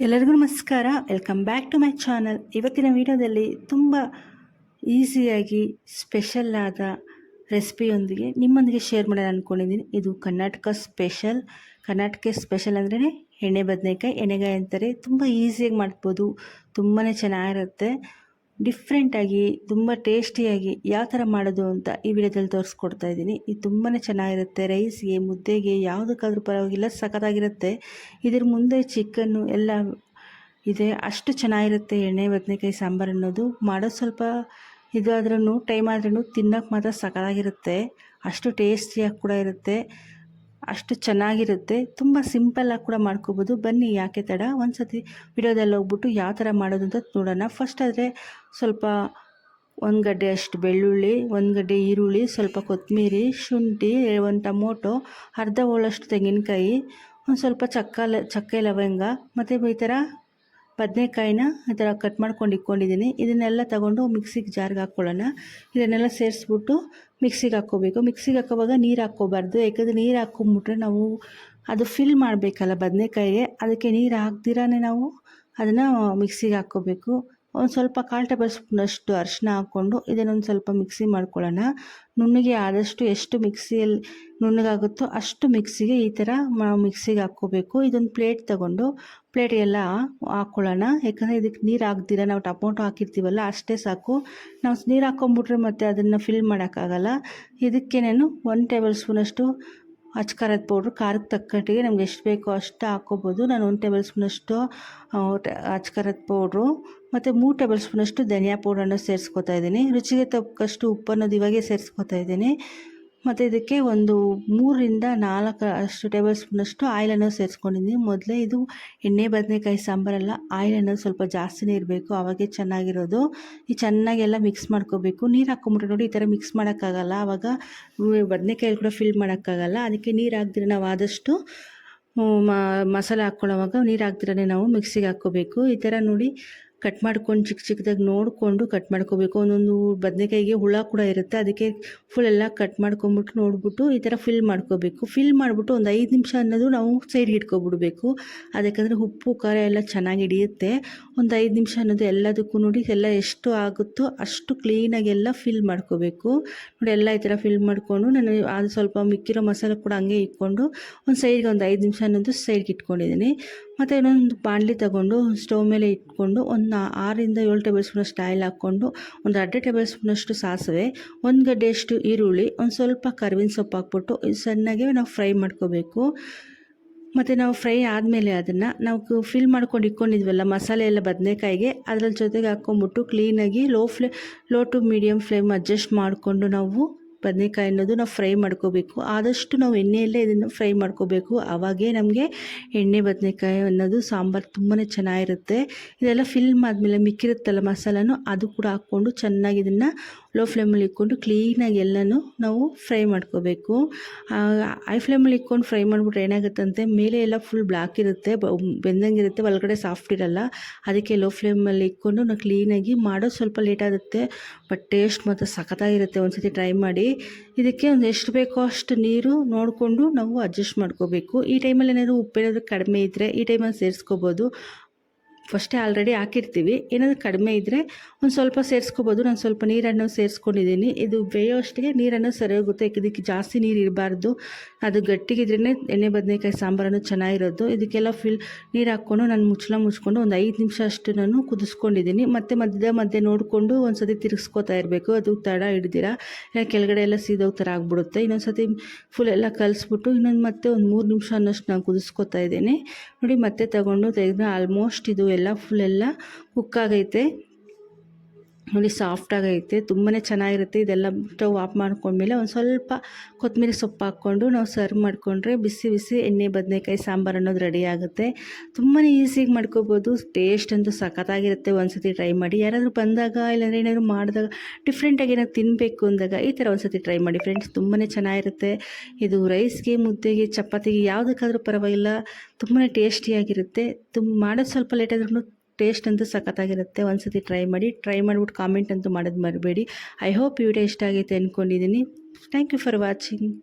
ಎಲ್ಲರಿಗೂ ನಮಸ್ಕಾರ. Welcome back to my channel ಇವತ್ತಿನ ವಿಡಿಯೋದಲ್ಲಿ ತುಂಬ ಈಸಿಯಾಗಿ ಸ್ಪೆಷಲ್ ಆದ ರೆಸಿಪಿಯೊಂದಿಗೆ ನಿಮ್ಮೊಂದಿಗೆ ಶೇರ್ ಮಾಡೋಣ ಅಂದ್ಕೊಂಡಿದ್ದೀನಿ ಇದು ಕರ್ನಾಟಕ ಸ್ಪೆಷಲ್ ಕರ್ನಾಟಕ ಸ್ಪೆಷಲ್ ಅಂದ್ರೆ ಎಣ್ಣೆ ಬದನೆಕಾಯಿ. ಎಣ್ಣೆಗಾಯಿ ಅಂತಾರೆ. ತುಂಬ ಈಸಿಯಾಗಿ ಮಾಡ್ಬೋದು. ತುಂಬಾ ಚೆನ್ನಾಗಿರುತ್ತೆ. ಡಿಫ್ರೆಂಟಾಗಿ ತುಂಬ ಟೇಸ್ಟಿಯಾಗಿ ಯಾವ ಥರ ಮಾಡೋದು ಅಂತ ಈ ವಿಡಿಯೋದಲ್ಲಿ ತೋರಿಸ್ಕೊಡ್ತಾ ಇದ್ದೀನಿ. ಇದು ತುಂಬಾ ಚೆನ್ನಾಗಿರುತ್ತೆ. ರೈಸ್ಗೆ, ಮುದ್ದೆಗೆ ಯಾವುದಕ್ಕಾದ್ರೂ ಪರವಾಗಿಲ್ಲ ಸಖತ್ತಾಗಿರುತ್ತೆ. ಇದ್ರ ಮುಂದೆ ಚಿಕನ್ನು ಎಲ್ಲ ಇದೆ. ಅಷ್ಟು ಚೆನ್ನಾಗಿರುತ್ತೆ ಎಣ್ಣೆ, ಬದನೆಕಾಯಿ, ಸಾಂಬಾರು ಅನ್ನೋದು. ಮಾಡೋದು ಸ್ವಲ್ಪ ಇದಾದ್ರೂ ಟೈಮ್ ಆದ್ರೂ ತಿನ್ನೋಕೆ ಮಾತ್ರ ಸಖತ್ತಾಗಿರುತ್ತೆ. ಅಷ್ಟು ಟೇಸ್ಟಿಯಾಗಿ ಕೂಡ ಇರುತ್ತೆ. ಅಷ್ಟು ಚೆನ್ನಾಗಿರುತ್ತೆ. ತುಂಬ ಸಿಂಪಲ್ಲಾಗಿ ಕೂಡ ಮಾಡ್ಕೋಬೋದು. ಬನ್ನಿ ಯಾಕೆ ತಡ. ಒಂದು ಸತಿ ವಿಡಿಯೋದಲ್ಲಿ ಹೋಗ್ಬಿಟ್ಟು ಯಾವ ಥರ ಮಾಡೋದು ಅಂತ ನೋಡೋಣ. ಫಸ್ಟ್ ಆದರೆ ಸ್ವಲ್ಪ ಒಂದು ಗಡ್ಡೆ ಅಷ್ಟು ಬೆಳ್ಳುಳ್ಳಿ, ಒಂದು ಗಡ್ಡೆ ಈರುಳ್ಳಿ, ಸ್ವಲ್ಪ ಕೊತ್ತಂಬರಿ ಶುಂಠಿ, ಒಂದು ಟೊಮೊಟೊ, ಅರ್ಧ ಹೋಳಷ್ಟು ತೆಂಗಿನಕಾಯಿ, ಒಂದು ಸ್ವಲ್ಪ ಚಕ್ಕ ಚಕ್ಕೆ ಲವಂಗ, ಮತ್ತು ಈ ಥರ ಬದನೆಕಾಯಿನ ಆ ಕಟ್ ಮಾಡ್ಕೊಂಡು ಇಟ್ಕೊಂಡಿದ್ದೀನಿ ಇದನ್ನೆಲ್ಲ ತಗೊಂಡು ಮಿಕ್ಸಿಗೆ ಜಾರ್ಗೆ ಹಾಕ್ಕೊಳ್ಳೋಣ. ಇದನ್ನೆಲ್ಲ ಸೇರಿಸ್ಬಿಟ್ಟು ಮಿಕ್ಸಿಗೆ ಹಾಕ್ಕೋಬೇಕು. ಮಿಕ್ಸಿಗೆ ಹಾಕೋವಾಗ ನೀರು ಹಾಕ್ಕೋಬಾರ್ದು. ಯಾಕಂದರೆ ನೀರು ಹಾಕ್ಕೊಂಬಿಟ್ರೆ ನಾವು ಅದು ಫಿಲ್ ಮಾಡಬೇಕಲ್ಲ ಬದನೆಕಾಯಿಗೆ. ಅದಕ್ಕೆ ನೀರು ಹಾಕ್ದಿರಾನೇ ನಾವು ಅದನ್ನು ಮಿಕ್ಸಿಗೆ ಹಾಕ್ಕೋಬೇಕು. ಒಂದು ಸ್ವಲ್ಪ ಕಾಲು ಟೇಬಲ್ ಸ್ಪೂನಷ್ಟು ಅರಿಶಿನ ಹಾಕ್ಕೊಂಡು ಇದನ್ನೊಂದು ಸ್ವಲ್ಪ ಮಿಕ್ಸಿ ಮಾಡ್ಕೊಳ್ಳೋಣ. ನುಣ್ಣಗೆ ಆದಷ್ಟು ಎಷ್ಟು ಮಿಕ್ಸಿಯಲ್ಲಿ ನುಣ್ಣಗಾಗುತ್ತೋ ಅಷ್ಟು ಮಿಕ್ಸಿಗೆ ಈ ಥರ ಮಿಕ್ಸಿಗೆ ಹಾಕ್ಕೋಬೇಕು. ಇದೊಂದು ಪ್ಲೇಟ್ ತಗೊಂಡು ಪ್ಲೇಟಿಗೆಲ್ಲ ಹಾಕ್ಕೊಳ್ಳೋಣ. ಯಾಕಂದರೆ ಇದಕ್ಕೆ ನೀರು ಹಾಕ್ದಿರ ನಾವು ಟೊಮೊಟೊ ಹಾಕಿರ್ತೀವಲ್ಲ ಅಷ್ಟೇ ಸಾಕು. ನಾವು ನೀರು ಹಾಕ್ಕೊಂಬಿಟ್ರೆ ಮತ್ತು ಅದನ್ನು ಫಿಲ್ ಮಾಡೋಕ್ಕಾಗಲ್ಲ. ಇದಕ್ಕೆ ನಾನು ಒನ್ ಟೇಬಲ್ ಸ್ಪೂನಷ್ಟು ಅಚ್ಕಾರದ ಪೌಡ್ರು ಖಾರಕ್ಕೆ ತಕ್ಕಟ್ಟಿಗೆ ನಮ್ಗೆ ಎಷ್ಟು ಬೇಕೋ ಅಷ್ಟು ಹಾಕ್ಕೋಬೋದು ನಾನು ಒಂದು ಟೇಬಲ್ ಸ್ಪೂನಷ್ಟು ಅಚ್ಕಾರದ ಪೌಡ್ರು ಮತ್ತು ಮೂರು ಟೇಬಲ್ ಸ್ಪೂನಷ್ಟು ಧನಿಯಾ ಪೌಡ್ರನ್ನು ಸೇರಿಸ್ಕೊತಾ ಇದ್ದೀನಿ. ರುಚಿಗೆ ತಕ್ಕಷ್ಟು ಉಪ್ಪನ್ನೋದು ಇವಾಗೆ ಸೇರಿಸ್ಕೊತಾ ಇದ್ದೀನಿ. ಮತ್ತು ಇದಕ್ಕೆ ಒಂದು ಮೂರರಿಂದ ನಾಲ್ಕು ಅಷ್ಟು ಟೇಬಲ್ ಸ್ಪೂನಷ್ಟು ಆಯಿಲನ್ನು ಸೇರಿಸ್ಕೊಂಡಿದ್ದೀನಿ. ಮೊದಲೇ ಇದು ಎಣ್ಣೆ, ಬದನೆಕಾಯಿ ಸಾಂಬಾರಲ್ಲ ಆಯಿಲ್ ಅನ್ನೋದು ಸ್ವಲ್ಪ ಜಾಸ್ತಿನೇ ಇರಬೇಕು. ಆವಾಗೆ ಚೆನ್ನಾಗಿರೋದು. ಈ ಚೆನ್ನಾಗೆಲ್ಲ ಮಿಕ್ಸ್ ಮಾಡ್ಕೋಬೇಕು. ನೀರು ಹಾಕ್ಕೊಂಬಿಟ್ರೆ ನೋಡಿ ಈ ಥರ ಮಿಕ್ಸ್ ಮಾಡೋಕ್ಕಾಗಲ್ಲ. ಆವಾಗ ಬದನೆಕಾಯಿ ಕೂಡ ಫಿಲ್ ಮಾಡೋಕ್ಕಾಗಲ್ಲ. ಅದಕ್ಕೆ ನೀರು ಹಾಕ್ದಿರ ನಾವು ಆದಷ್ಟು ಮಸಾಲೆ ಹಾಕ್ಕೊಳ್ಳೋವಾಗ ನೀರು ಹಾಕ್ದಿರೇ ನಾವು ಮಿಕ್ಸಿಗೆ ಹಾಕ್ಕೋಬೇಕು. ಈ ಥರ ನೋಡಿ ಕಟ್ ಮಾಡ್ಕೊಂಡು ಚಿಕ್ಕ ಚಿಕ್ಕದಾಗಿ ನೋಡಿಕೊಂಡು ಕಟ್ ಮಾಡ್ಕೋಬೇಕು. ಒಂದೊಂದು ಬದನೆಕಾಯಿಗೆ ಹುಳ ಕೂಡ ಇರುತ್ತೆ. ಅದಕ್ಕೆ ಫುಲ್ ಎಲ್ಲ ಕಟ್ ಮಾಡ್ಕೊಂಬಿಟ್ಟು ನೋಡಿಬಿಟ್ಟು ಈ ಥರ ಫಿಲ್ ಮಾಡ್ಕೋಬೇಕು. ಫಿಲ್ ಮಾಡಿಬಿಟ್ಟು ಒಂದು ಐದು ನಿಮಿಷ ಅನ್ನೋದು ನಾವು ಸೈಡ್ಗೆ ಇಟ್ಕೊಬಿಡ್ಬೇಕು. ಅದಕ್ಕಂದರೆ ಉಪ್ಪು, ಖಾರ ಎಲ್ಲ ಚೆನ್ನಾಗಿ ಹಿಡಿಯುತ್ತೆ. ಒಂದು ಐದು ನಿಮಿಷ ಅನ್ನೋದು ಎಲ್ಲದಕ್ಕೂ ನೋಡಿ ಎಲ್ಲ ಎಷ್ಟು ಆಗುತ್ತೋ ಅಷ್ಟು ಕ್ಲೀನಾಗಿ ಎಲ್ಲ ಫಿಲ್ ಮಾಡ್ಕೋಬೇಕು. ನೋಡಿ ಎಲ್ಲ ಈ ಥರ ಫಿಲ್ ಮಾಡಿಕೊಂಡು ನಾನು ಅದು ಸ್ವಲ್ಪ ಮಿಕ್ಕಿರೋ ಮಸಾಲೆ ಕೂಡ ಹಂಗೆ ಇಟ್ಕೊಂಡು ಒಂದು ಸೈಡ್ಗೆ ಒಂದು ಐದು ನಿಮಿಷ ಅನ್ನೋದು ಸೈಡ್ಗೆ ಇಟ್ಕೊಂಡಿದ್ದೀನಿ. ಮತ್ತು ಇನ್ನೊಂದು ಬಾಣಲಿ ತಗೊಂಡು ಸ್ಟವ್ ಮೇಲೆ ಇಟ್ಕೊಂಡು ಒಂದು ಆರರಿಂದ ಏಳು ಟೇಬಲ್ ಸ್ಪೂನಷ್ಟು ಆಯಿಲ್ ಹಾಕ್ಕೊಂಡು ಒಂದು ಅರ್ಧ ಟೇಬಲ್ ಸ್ಪೂನಷ್ಟು ಸಾಸಿವೆ, ಒಂದು ಗಡ್ಡೆಯಷ್ಟು ಈರುಳ್ಳಿ, ಒಂದು ಸ್ವಲ್ಪ ಕರ್ವಿನ ಸೊಪ್ಪು ಹಾಕ್ಬಿಟ್ಟು ಸಣ್ಣಗೆ ನಾವು ಫ್ರೈ ಮಾಡ್ಕೋಬೇಕು. ಮತ್ತು ನಾವು ಫ್ರೈ ಆದಮೇಲೆ ಅದನ್ನು ನಾವು ಫಿಲ್ ಮಾಡ್ಕೊಂಡು ಇಟ್ಕೊಂಡಿದ್ವಲ್ಲ ಮಸಾಲೆ ಎಲ್ಲ ಬದನೆಕಾಯಿಗೆ ಅದ್ರ ಜೊತೆಗೆ ಹಾಕ್ಕೊಂಬಿಟ್ಟು ಕ್ಲೀನಾಗಿ low flame low to medium flame adjust ಮಾಡಿಕೊಂಡು ನಾವು ಬದನೆಕಾಯಿ ಅನ್ನೋದು ನಾವು ಫ್ರೈ ಮಾಡ್ಕೋಬೇಕು. ಆದಷ್ಟು ನಾವು ಎಣ್ಣೆಯಲ್ಲೇ ಇದನ್ನು ಫ್ರೈ ಮಾಡ್ಕೋಬೇಕು. ಆವಾಗೇ ನಮಗೆ ಎಣ್ಣೆ, ಬದನೆಕಾಯಿ ಅನ್ನೋದು ಸಾಂಬಾರು ತುಂಬಾ ಚೆನ್ನಾಗಿರುತ್ತೆ. ಇದೆಲ್ಲ ಫಿಲ್ಮ್ ಆದಮೇಲೆ ಮಿಕ್ಕಿರುತ್ತಲ್ಲ ಮಸಾಲನೂ ಅದು ಕೂಡ ಹಾಕ್ಕೊಂಡು ಚೆನ್ನಾಗಿ ಇದನ್ನು ಲೋ ಫ್ಲೇಮಲ್ಲಿ ಇಟ್ಕೊಂಡು ಕ್ಲೀನಾಗಿ ಎಲ್ಲನೂ ನಾವು ಫ್ರೈ ಮಾಡ್ಕೋಬೇಕು. ಹೈ ಫ್ಲೇಮಲ್ಲಿ ಇಟ್ಕೊಂಡು ಫ್ರೈ ಮಾಡಿಬಿಟ್ರೆ ಏನಾಗುತ್ತಂತೆ? ಮೇಲೆ ಎಲ್ಲ ಫುಲ್ ಬ್ಲ್ಯಾಕ್ ಇರುತ್ತೆ ಬೆಂದಂಗಿರುತ್ತೆ ಒಳಗಡೆ ಸಾಫ್ಟ್ ಇರಲ್ಲ. ಅದಕ್ಕೆ ಲೋ ಫ್ಲೇಮಲ್ಲಿ ಇಟ್ಕೊಂಡು ನಾವು ಕ್ಲೀನಾಗಿ ಮಾಡೋದು ಸ್ವಲ್ಪ ಲೇಟ್ ಆಗುತ್ತೆ ಬಟ್ ಟೇಸ್ಟ್ ಮತ್ತು ಸಖತ್ತಾಗಿರುತ್ತೆ ಒಂದು ಸತಿ ಟ್ರೈ ಮಾಡಿ. ಇದಕ್ಕೆ ಒಂದು ಎಷ್ಟು ಬೇಕೋ ಅಷ್ಟು ನೀರು ನೋಡಿಕೊಂಡು ನಾವು ಅಡ್ಜಸ್ಟ್ ಮಾಡ್ಕೋಬೇಕು. ಈ ಟೈಮಲ್ಲಿ ಏನಾದರೂ ಉಪ್ಪೇನಾದರೂ ಕಡಿಮೆ ಇದ್ದರೆ ಈ ಟೈಮಲ್ಲಿ ಸೇರಿಸ್ಕೋಬೋದು. ಫಸ್ಟೇ ಆಲ್ರೆಡಿ ಹಾಕಿರ್ತೀವಿ. ಏನಾದರೂ ಕಡಿಮೆ ಇದ್ದರೆ ಒಂದು ಸ್ವಲ್ಪ ಸೇರಿಸ್ಕೋಬೋದು. ನಾನು ಸ್ವಲ್ಪ ನೀರನ್ನು ಸೇರಿಸ್ಕೊಂಡಿದ್ದೀನಿ. ಇದು ಬೇಯೋ ಅಷ್ಟಿಗೆ ನೀರನ್ನು ಸರಿ ಹೋಗುತ್ತೆ ಇದಕ್ಕೆ ಜಾಸ್ತಿ ನೀರು ಇರಬಾರ್ದು. ಅದು ಗಟ್ಟಿಗಿದ್ರೇ ಎಣ್ಣೆ, ಬದನೆಕಾಯಿ, ಸಾಂಬಾರನ್ನು ಚೆನ್ನಾಗಿರೋದು. ಇದಕ್ಕೆಲ್ಲ ಫಿಲ್ ನೀರು ಹಾಕ್ಕೊಂಡು ನಾನು ಮುಚ್ಚಳ ಮುಚ್ಕೊಂಡು ಒಂದು ಐದು ನಿಮಿಷ ಅಷ್ಟು ನಾನು ಕುದಿಸ್ಕೊಂಡಿದ್ದೀನಿ. ಮತ್ತು ಮಧ್ಯದ ಮಧ್ಯೆ ನೋಡಿಕೊಂಡು ಒಂದು ಸತಿ ತಿರುಗಿಸ್ಕೋತಾ ಇರಬೇಕು. ಅದು ತಡ ಹಿಡ್ದಿರ. ಕೆಳಗಡೆ ಎಲ್ಲ ಸೀದೋಗಿ ಥರ ಆಗ್ಬಿಡುತ್ತೆ. ಇನ್ನೊಂದು ಸತಿ ಫುಲ್ ಎಲ್ಲ ಕಲಿಸ್ಬಿಟ್ಟು ಇನ್ನೊಂದು ಮತ್ತೆ ಒಂದು ಮೂರು ನಿಮಿಷ ಅನ್ನೋಷ್ಟು ನಾನು ಕುದಿಸ್ಕೊತಾ ಇದ್ದೀನಿ. ನೋಡಿ ಮತ್ತೆ ತಗೊಂಡು ತೆಗೆದು ಆಲ್ಮೋಸ್ಟ್ ಇದು ಎಲ್ಲ ಫುಲ್ ಎಲ್ಲ ಕುಕ್ಕಾಗೈತೆ ನೋಡಿ ಸಾಫ್ಟಾಗೈತೆ ತುಂಬಾ ಚೆನ್ನಾಗಿರುತ್ತೆ. ಇದೆಲ್ಲ ಸ್ಟವ್ ಆಫ್ ಮಾಡ್ಕೊಂಡ್ಮೇಲೆ ಒಂದು ಸ್ವಲ್ಪ ಕೊತ್ತಂಬರಿ ಸೊಪ್ಪು ಹಾಕ್ಕೊಂಡು ನಾವು ಸರ್ವ್ ಮಾಡಿಕೊಂಡ್ರೆ ಬಿಸಿ ಬಿಸಿ ಎಣ್ಣೆ, ಬದನೆಕಾಯಿ, ಸಾಂಬಾರು ಅನ್ನೋದು ರೆಡಿ ಆಗುತ್ತೆ. ತುಂಬಾ ಈಸಿಯಾಗಿ ಮಾಡ್ಕೋಬೋದು. ಟೇಸ್ಟ್ ಅಂತೂ ಸಖತ್ತಾಗಿರುತ್ತೆ. ಒಂದ್ಸತಿ ಟ್ರೈ ಮಾಡಿ. ಯಾರಾದರೂ ಬಂದಾಗ ಇಲ್ಲಾಂದರೆ ಏನಾದರೂ ಮಾಡಿದಾಗ ಡಿಫ್ರೆಂಟಾಗಿ ಏನಾದ್ರು ತಿನ್ನಬೇಕು ಅಂದಾಗ ಈ ಥರ ಒಂದ್ಸತಿ ಟ್ರೈ ಮಾಡಿ. ಫ್ರೆಂಡ್ಸ್ ತುಂಬಾ ಚೆನ್ನಾಗಿರುತ್ತೆ. ಇದು ರೈಸ್ಗೆ ಮುದ್ದೆಗೆ, ಚಪಾತಿಗೆ ಯಾವುದಕ್ಕಾದ್ರೂ ಪರವಾಗಿಲ್ಲ. ತುಂಬಾ ಟೇಸ್ಟಿಯಾಗಿರುತ್ತೆ ತುಂಬ ಮಾಡೋದು ಸ್ವಲ್ಪ ಲೇಟ್ ಆದ್ರೂ ಟೇಸ್ಟ್ ಅಂತೂ ಸಖತ್ತಾಗಿರುತ್ತೆ. ಒಂದ್ಸತಿ ಟ್ರೈ ಮಾಡಿ ಟ್ರೈ ಮಾಡಿಬಿಟ್ಟು ಕಾಮೆಂಟ್ ಅಂತೂ ಮಾಡೋದು ಮರಬೇಡಿ. ಐ ಹೋಪ್ ಈ ವಿಡಿಯೋ ಇಷ್ಟ ಆಗೈತೆ ಅಂದ್ಕೊಂಡಿದ್ದೀನಿ ಥ್ಯಾಂಕ್ ಯು ಫಾರ್ ವಾಚಿಂಗ್